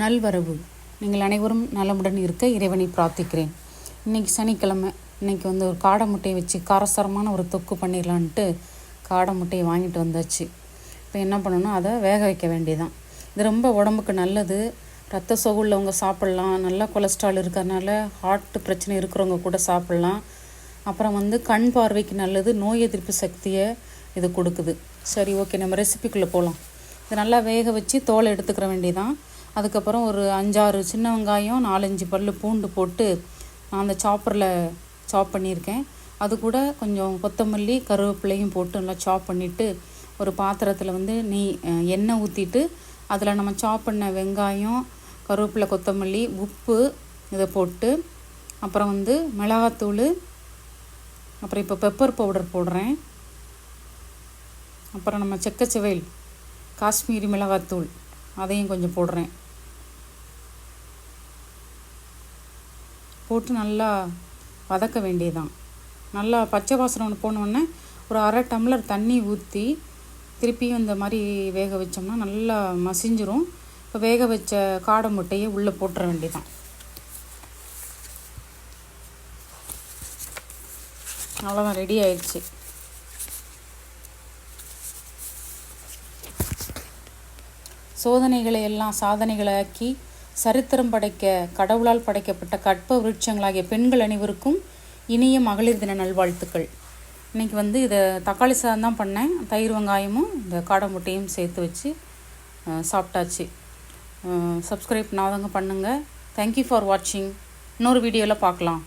நல்வரவு. நீங்கள் அனைவரும் நலமுடன் இருக்க இறைவனை பிரார்த்திக்கிறேன். இன்றைக்கி சனிக்கிழமை இன்றைக்கி வந்து ஒரு காடை முட்டையை வச்சு காரசாரமான ஒரு தொக்கு பண்ணிடலான்ட்டு காடை முட்டையை வாங்கிட்டு வந்தாச்சு. இப்போ என்ன பண்ணணும் அதை வேக வைக்க வேண்டியதான் இது ரொம்ப உடம்புக்கு நல்லது. ரத்த சோகை உள்ளவங்க சாப்பிட்லாம். நல்லா கொலஸ்ட்ரால் இருக்கிறதுனால ஹார்ட் பிரச்சனை இருக்கிறவங்க கூட சாப்பிட்லாம். அப்புறம் வந்து கண் பார்வைக்கு நல்லது. நோய் எதிர்ப்பு சக்தியை இது கொடுக்குது. சரி ஓகே. நம்ம ரெசிபிக்குள்ளே போகலாம் இது நல்லா வேக வச்சு தோலை எடுத்துக்கிற வேண்டியதான் அதுக்கப்புறம் ஒரு அஞ்சாறு சின்ன வெங்காயம் நாலஞ்சு பல் பூண்டு போட்டு நான் அந்த சாப்பரில் சாப் பண்ணியிருக்கேன். அது கூட கொஞ்சம் கொத்தமல்லி கருவேப்பிலையும் போட்டு நல்லா சாப் பண்ணிவிட்டு ஒரு பாத்திரத்தில் வந்து நெய் எண்ணெய் ஊற்றிட்டு அதில் நம்ம சாப் பண்ண வெங்காயம் கருவேப்பிலை கொத்தமல்லி உப்பு இதை போட்டு அப்புறம் வந்து மிளகாத்தூள் அப்புறம் இப்போ பெப்பர் பவுடர் போடுறேன். அப்புறம் நம்ம செக்கச்செவைல் காஷ்மீரி மிளகாத்தூள் அதையும் கொஞ்சம் போடுறேன். போட்டு நல்லா வதக்க வேண்டியதான் நல்லா பச்சை வாசனை ஒன்று போனோடனே ஒரு அரை டம்ளர் தண்ணி ஊற்றி திருப்பியும் இந்த மாதிரி வேக வச்சோம்னா நல்லா மசிஞ்சிரும். இப்போ வேக வச்ச காடை முட்டையை உள்ளே போட்டுற வேண்டியதான் அவ்வளோதான் ரெடி ஆயிடுச்சு. சோதனைகளை எல்லாம் சாதனைகளாக்கி சரித்திரம் படைக்க கடவுளால் படைக்கப்பட்ட கற்ப விருட்சங்களாகிய பெண்கள் அனைவருக்கும் இனிய மகளிர் தின நல்வாழ்த்துக்கள். இன்றைக்கி வந்து இதை தக்காளி சாதம் தான் பண்ணேன். தயிர் வெங்காயமும் இந்த காடை முட்டையும் சேர்த்து வச்சு சாப்பிட்டாச்சு. சப்ஸ்கிரைப் பண்ணாதவங்க பண்ணுங்கள் தேங்க்யூ ஃபார் வாட்சிங் இன்னொரு வீடியோவில் பார்க்கலாம்.